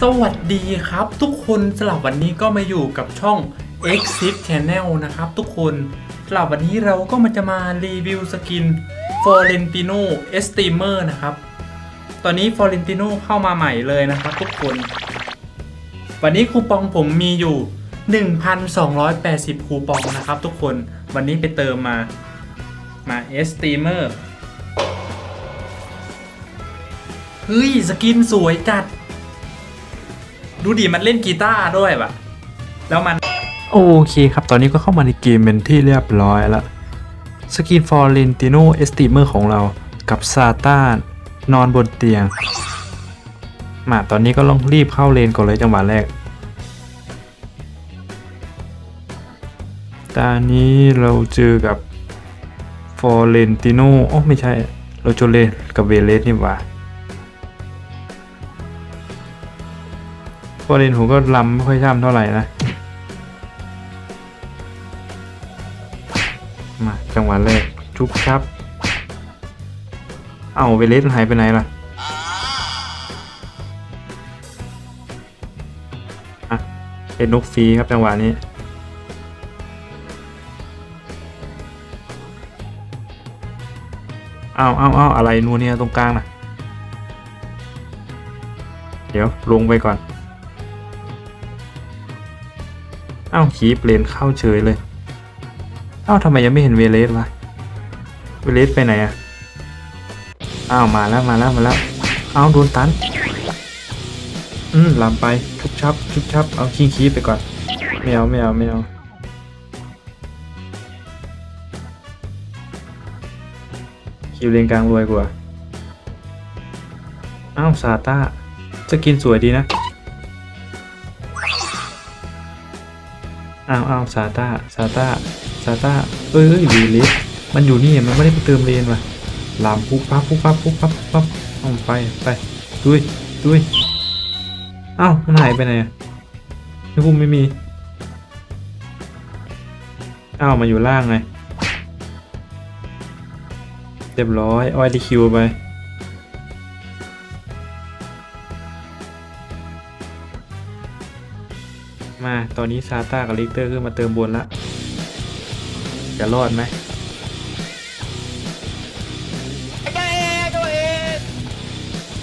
สวัสดีครับ ทุกคนสำหรับวันนี้ก็มาอยู่กับช่อง Exit Channel นะครับ ทุกคนสำหรับวันนี้เราก็มาจะมารีวิวสกิน Florentino Esteemer นะครับ ตอนนี้ Florentino เข้ามาใหม่เลยนะครับ ทุกคน วันนี้คูปองผมมีอยู่ 1,280 คูปองนะครับ ทุกคนวันนี้ไปเติมมามา Esteemer เฮ้ย สกินสวยจัด ดูดิมันเล่นกีตาร์ด้วยปะแล้วมัน โอเคครับ ตอนนี้ก็เข้ามาในเกมเป็นที่เรียบร้อยแล้วสกินฟอร์เรนติโนเอสติเมอร์ของเรากับซาตานนอนบนเตียง มาตอนนี้ก็ต้องรีบเข้าเลนก่อนเลยจังหวะแรก ตอนนี้เราเจอกับฟอร์เรนติโนโอ้ไม่ใช่ เราเจอเลนกับเวเลสนี่หว่า ฟอร์เรนผมก็ลำไม่ค่อยช่ำเท่าไหร่นะ มาจังหวะแรกจุ๊บครับ เอ้าเวเลสหายไปไหนล่ะอะเป็นนกฟรีครับจังหวะนี้เอาเอาเอาอะไรนัวเนี่ยตรงกลางนะเดี๋ยวลงไปก่อน อ้าขีปเลนเข้าเฉยเลยเอ้าทำไมยังไม่เห็นเวเลสวะ เวเลสไปไหนอะอ้าวมาแล้วมาแล้วมาแล้วเอ้าโดนตัน อืมลำไปชุบชับชุบชับเอาคิงคีไปก่อนไม่เอาไม่เอาไม่เอาคิวเลนกลางรวยกว่าอ้าวซาต้าจะกินสวยดีนะ อ้าวอ้าวซาต้าซาต้าซาต้าเอ้ยเอ้ยวีลิสมันอยู่นี่มันไม่ได้ไปเติมเลนว่ะลามปุ๊บปั๊บปุ๊บปั๊บปุ๊บปั๊บปั๊บเอาไปไปดุยดุยอ้าวมันหายไปไหนอะนี่กูไม่มีอ้าวมาอยู่ล่างไงเรียบร้อยอ้อยที่คิวไป ตอนนี้ซาต้ากับลิกเตอร์ขึ้นมาเติมบนละ จะรอดไหม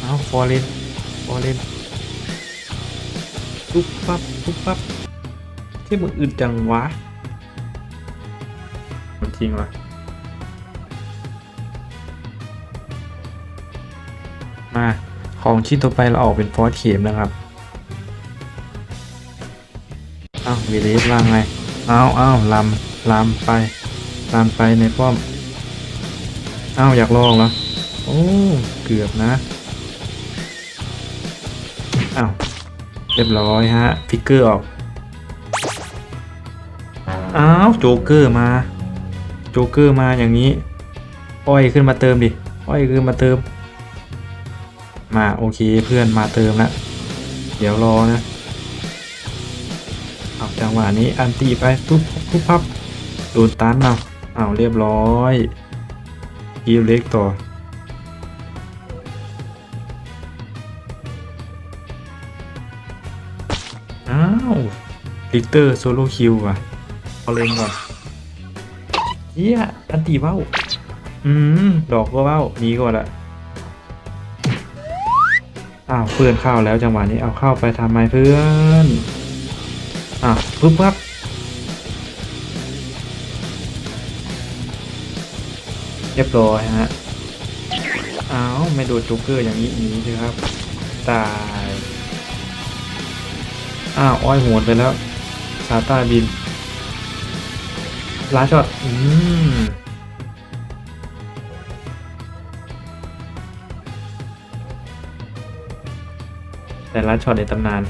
เอาฟอร์เรนฟอร์เรนปุ๊บปั๊บปุ๊บปั๊บที่มึงอึดจังวะ มันจริงวะมาของชิ้นต่อไปเราออกเป็นฟอสเข็มนะครับ อ้าววีเลสล่างไงอ้าวอ้าวลำลำไปลำไปในป้อมอ้าวอยากลองเหรอโอ้เกือบนะอ้าวเรียบร้อยฮะฟิกเกอร์ออกอ้าวโจเกอร์มา โจเกอร์มาอย่างนี้ อ้อยขึ้นมาเติมดิ อ้อยขึ้นมาเติม มาโอเคเพื่อนมาเติมแล้วเดี๋ยวรอนะ จังหวะนี้อันตีไปปุ๊บปุ๊บพับโดนตันเอาเอาเรียบร้อยกีวเล็กต่ออ้าวลิเตอร์โซโลคิวว่ะเอาเล่นก่อนเฮียอันตีเบ้าอืมดอกก็เบ้าหนี้ก่อนละอ้าวเพื่อนเข้าแล้วจังหวะนี้เอาเข้าไปทำไมเพื่อน อะปุ๊บปั๊บเรียบร้อยฮะอ้าวไม่โดนโจ๊กเกอร์อย่างนี้นีสิครับ ตาย อ้าวอ้อยโหนไปแล้วซาต้าบินลาช็อตอืมแต่ลาช็อตในตำนาน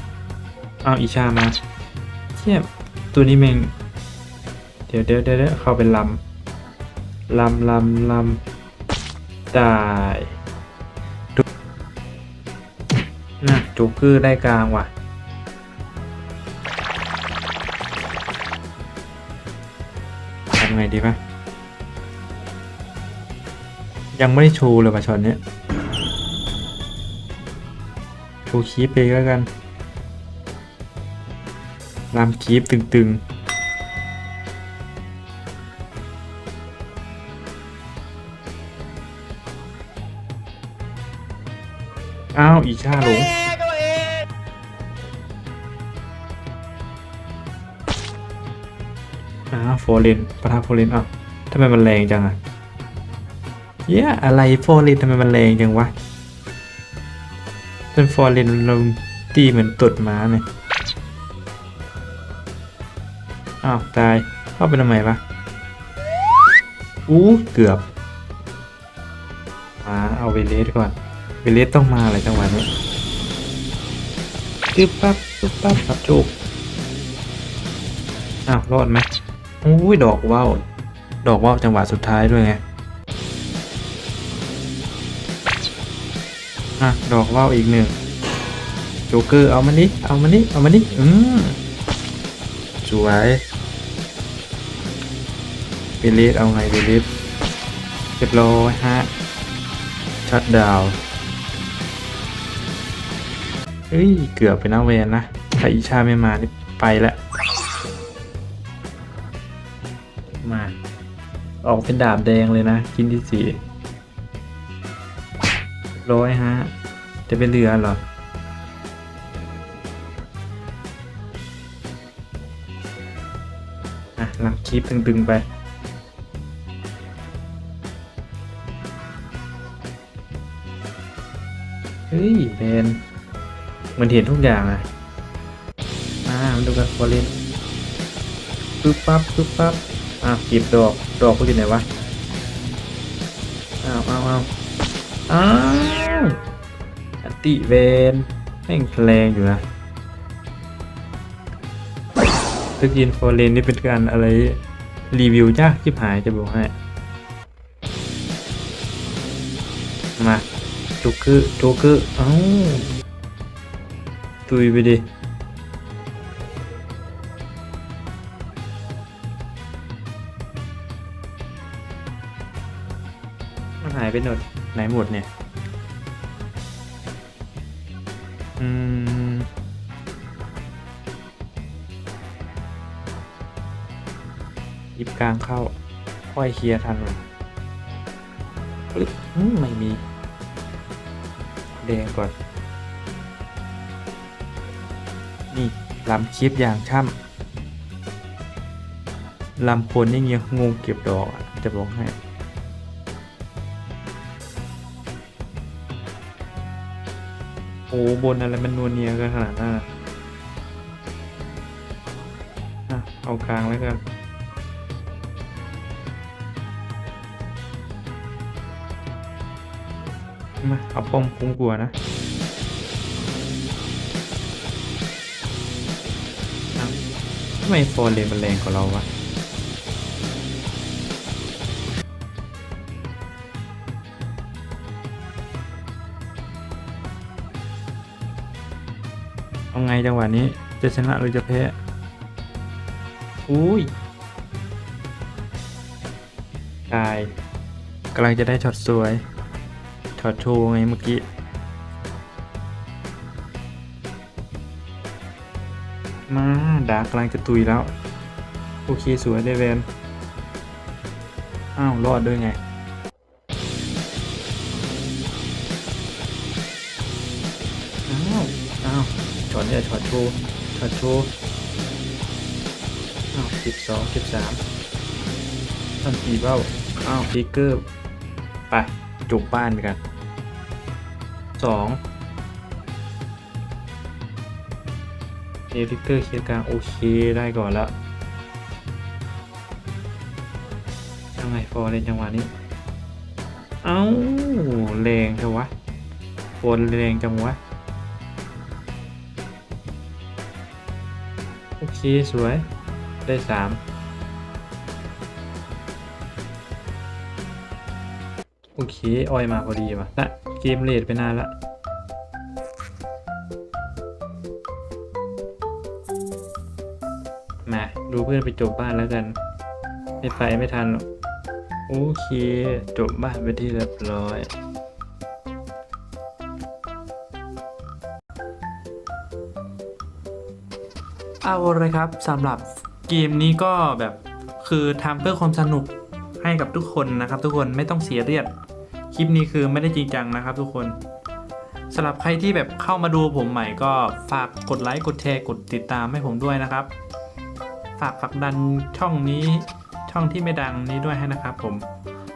อ้าว อีชามา เที่ยบตัวนี้เมงเดี๋ยวเดี๋ยวเดี๋ยวเข้าเป็นลำลำลำลำได้น่ะจูกคือได้กลางว่ะทำไงดีปะยังไม่ได้ชว์เลยว่ะช็อตเนี้ยโชว์คีปไปแล้วกัน ลามคีบตึงๆ อ้าว อีชาหลงอ้าวโฟเรนประทับโฟเรนอ้าทำไมมันแรงจังอะเย้ยอะไรโฟเรนทำไมมันแรงจังวะเป็นโฟเรนเราตีเหมือนตดม้าเนี่ย อ้าวตาย เข้าไปทำไมวะ อู้เกือบมาเอาเวเลสก่อน เวเลสต้องมาอะไรจังหวะนี้ปึ๊บปั๊บปึ๊บปั๊บครับโจกอ้าวรอดไหมอุ้ยดอกว่าวดอกว่าวจังหวะสุดท้ายด้วยไงอะดอกว่าวอีกหนึ่งโจเกอร์เอามานี่เอามานี่เอามานี่อืมสวย วเลสเอาไงเวเลสเรียบร้อยฮะชัดดาวเฮ้ย เกือบไปนะเวนนะ ถ้าอีชาไม่มานี่ไปแล้ว มา ออกเป็นดาบแดงเลยนะชิ้นที่สี่ร้อยฮะ จะเป็นเรือเหรออะลังคลิปตึงๆไป เฮ้ยแมนมันเห็นทุกอย่างอะอ่ามาดูกันฟอร์เรนปึ๊บปั๊บปึ๊บปั๊บอะเก็บดอก ดอกเขาอยู่ไหนวะ อ้าวอ้าวอ้าวอ้าวอันติเวนแม่งแรงอยู่นะสกินฟอร์เรนนี่เป็นการอะไรรีวิวยากชิบหายจะบอกให้ โจ๊กเกอร์โจ๊กเกอร์ เอ้า ตุยไปดิ มันหายไปหมดไหนหมดเนี่ย อืม ยิบกลางเข้า ค่อยเคลียร์ทันมันปึ๊บอืมไม่มี แดงก่อน นี่ลำคลิปอย่างช่ำลำพลนี่เงี้ยงงเก็บดอกอะจะบอกให้โอ้บนอะไรมันนวลเนียกันขนาดนั้นอะเอากลางแล้วกัน มา เอาป้อมคุ้มกลัวนะทำไมฟอร์เรมันแรงกว่าเราวะเอาไงจังหวะนี้จะชนะหรือจะแพ้ อุ้ย ตายกำลังจะได้ช็อตสวย ช็อตโชว์ไงเมื่อกี้ มาดาร์กกำลังจะตุยแล้ว โอเค สวยได้แวนอ้าว รอดด้วยไงอ้าวอ้าวช็อตเนี่ยช็อตโชว์ช็อตโชว์อ้าวสิบสองสิบสามทำสี่เบ้าอ้าวฟิกเกอร์ ไปจุกบ้านกัน สองเอฟิกเตอร์เคลียร์กลางโอเคได้ก่อนแล้วยังไงฟอร์เล่นจังหวะนี้ เอ้าแรงจังวะฟอนแรงจังวะโอเคสวยได้สามโอเคออยมาพอดีว่ะละ เกมเลดไปนานละ มา ดูเพื่อนไปจบบ้านแล้วกัน ไม่ไปไม่ทันหรอก โอเค จบบ้านไปที่เรียบร้อยเอาเลยครับสำหรับเกมนี้ก็แบบคือทำเพื่อความสนุกให้กับทุกคนนะครับ ทุกคนไม่ต้องเสียเรียด ลิปนี้คือไม่ได้จริงจังนะครับทุกคนสำหรับใครที่แบบเข้ามาดูผมใหม่ก็ฝากกดไลค์กดแชร์กดติดตามให้ผมด้วยนะครับ ฝากผลักดันช่องนี้ช่องที่ไม่ดังนี้ด้วยให้นะครับผม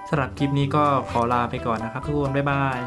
สำหรับคลิปนี้ก็ขอลาไปก่อนนะครับทุกคนบ๊ายบาย